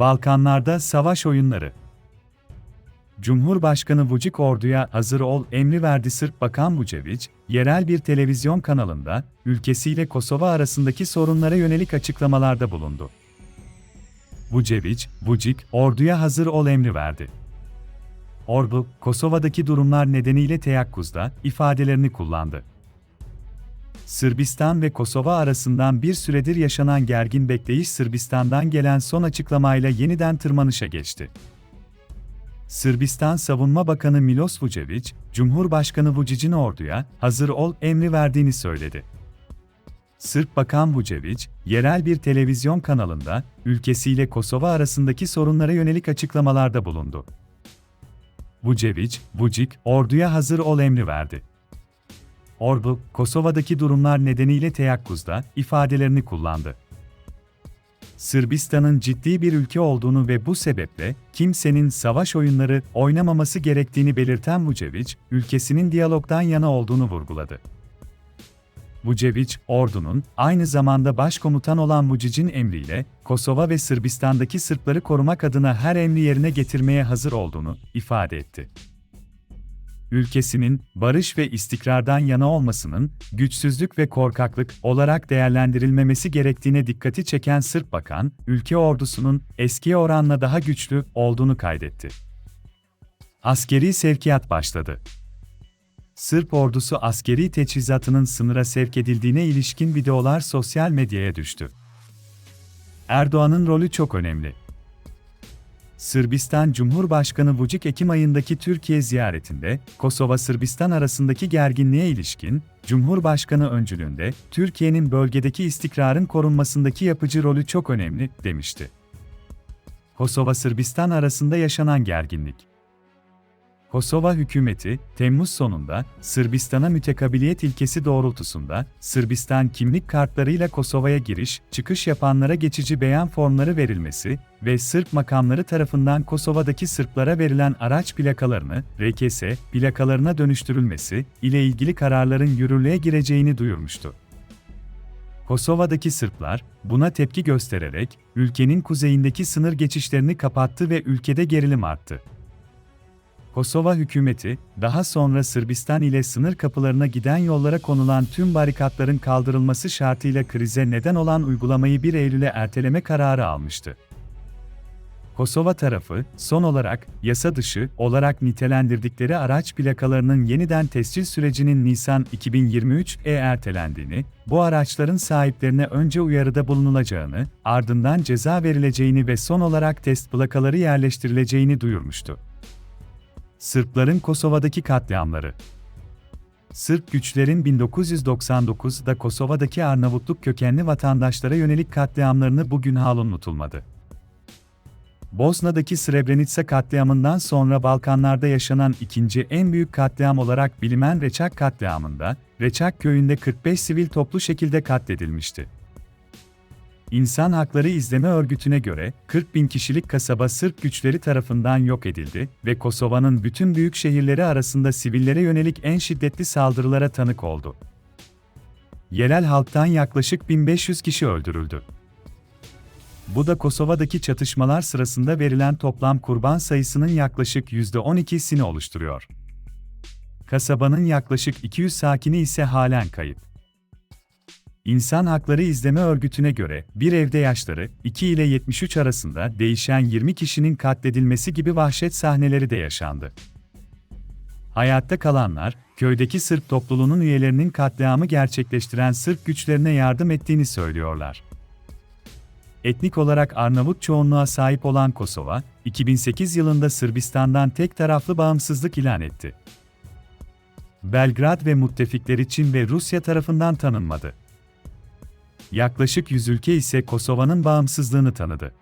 Balkanlarda savaş oyunları. Cumhurbaşkanı Vučić orduya hazır ol emri verdi Sırp Bakan Vučević, yerel bir televizyon kanalında, ülkesiyle Kosova arasındaki sorunlara yönelik açıklamalarda bulundu. Vučević, Vučić, orduya hazır ol emri verdi. Ordu, Kosova'daki durumlar nedeniyle teyakkuzda ifadelerini kullandı. Sırbistan ve Kosova arasından bir süredir yaşanan gergin bekleyiş Sırbistan'dan gelen son açıklamayla yeniden tırmanışa geçti. Sırbistan Savunma Bakanı Milos Vučević, Cumhurbaşkanı Vučić'in orduya hazır ol emri verdiğini söyledi. Sırp Bakan Vučević, yerel bir televizyon kanalında ülkesiyle Kosova arasındaki sorunlara yönelik açıklamalarda bulundu. Vučević, Vučić, orduya hazır ol emri verdi. Ordu, Kosova'daki durumlar nedeniyle teyakkuzda ifadelerini kullandı. Sırbistan'ın ciddi bir ülke olduğunu ve bu sebeple kimsenin savaş oyunları oynamaması gerektiğini belirten Vučević, ülkesinin diyalogdan yana olduğunu vurguladı. Vučević, ordunun aynı zamanda başkomutan olan Vučić'in emriyle Kosova ve Sırbistan'daki Sırpları korumak adına her emri yerine getirmeye hazır olduğunu ifade etti ülkesinin barış ve istikrardan yana olmasının güçsüzlük ve korkaklık olarak değerlendirilmemesi gerektiğine dikkati çeken Sırp Bakan, ülke ordusunun eskiye oranla daha güçlü olduğunu kaydetti. Askeri sevkiyat başladı. Sırp ordusu askeri teçhizatının sınıra sevk edildiğine ilişkin videolar sosyal medyaya düştü. Erdoğan'ın rolü çok önemli. Sırbistan Cumhurbaşkanı Vučić Ekim ayındaki Türkiye ziyaretinde, Kosova-Sırbistan arasındaki gerginliğe ilişkin, Cumhurbaşkanı öncülüğünde, Türkiye'nin bölgedeki istikrarın korunmasındaki yapıcı rolü çok önemli, demişti. Kosova-Sırbistan arasında yaşanan gerginlik Kosova hükümeti, Temmuz sonunda, Sırbistan'a mütekabiliyet ilkesi doğrultusunda, Sırbistan kimlik kartlarıyla Kosova'ya giriş, çıkış yapanlara geçici beyan formları verilmesi ve Sırp makamları tarafından Kosova'daki Sırplara verilen araç plakalarını, RKS, plakalarına dönüştürülmesi ile ilgili kararların yürürlüğe gireceğini duyurmuştu. Kosova'daki Sırplar, buna tepki göstererek, ülkenin kuzeyindeki sınır geçişlerini kapattı ve ülkede gerilim arttı. Kosova hükümeti, daha sonra Sırbistan ile sınır kapılarına giden yollara konulan tüm barikatların kaldırılması şartıyla krize neden olan uygulamayı 1 Eylül'e erteleme kararı almıştı. Kosova tarafı, son olarak, yasa dışı olarak nitelendirdikleri araç plakalarının yeniden tescil sürecinin Nisan 2023'e ertelendiğini, bu araçların sahiplerine önce uyarıda bulunulacağını, ardından ceza verileceğini ve son olarak test plakaları yerleştirileceğini duyurmuştu. Sırpların Kosova'daki katliamları Sırp güçlerin 1999'da Kosova'daki Arnavutluk kökenli vatandaşlara yönelik katliamlarını bugün hal unutulmadı. Bosna'daki Srebrenica katliamından sonra Balkanlarda yaşanan ikinci en büyük katliam olarak bilinen Reçak katliamında, Reçak köyünde 45 sivil toplu şekilde katledilmişti. İnsan Hakları İzleme Örgütü'ne göre 40 bin kişilik kasaba Sırp güçleri tarafından yok edildi ve Kosova'nın bütün büyük şehirleri arasında sivillere yönelik en şiddetli saldırılara tanık oldu. Yerel halktan yaklaşık 1500 kişi öldürüldü. Bu da Kosova'daki çatışmalar sırasında verilen toplam kurban sayısının yaklaşık %12'sini oluşturuyor. Kasabanın yaklaşık 200 sakini ise halen kayıp. İnsan Hakları İzleme Örgütü'ne göre, bir evde yaşları 2 ile 73 arasında değişen 20 kişinin katledilmesi gibi vahşet sahneleri de yaşandı. Hayatta kalanlar, köydeki Sırp topluluğunun üyelerinin katliamı gerçekleştiren Sırp güçlerine yardım ettiğini söylüyorlar. Etnik olarak Arnavut çoğunluğa sahip olan Kosova, 2008 yılında Sırbistan'dan tek taraflı bağımsızlık ilan etti. Belgrad ve müttefikleri Çin ve Rusya tarafından tanınmadı yaklaşık 100 ülke ise Kosova'nın bağımsızlığını tanıdı.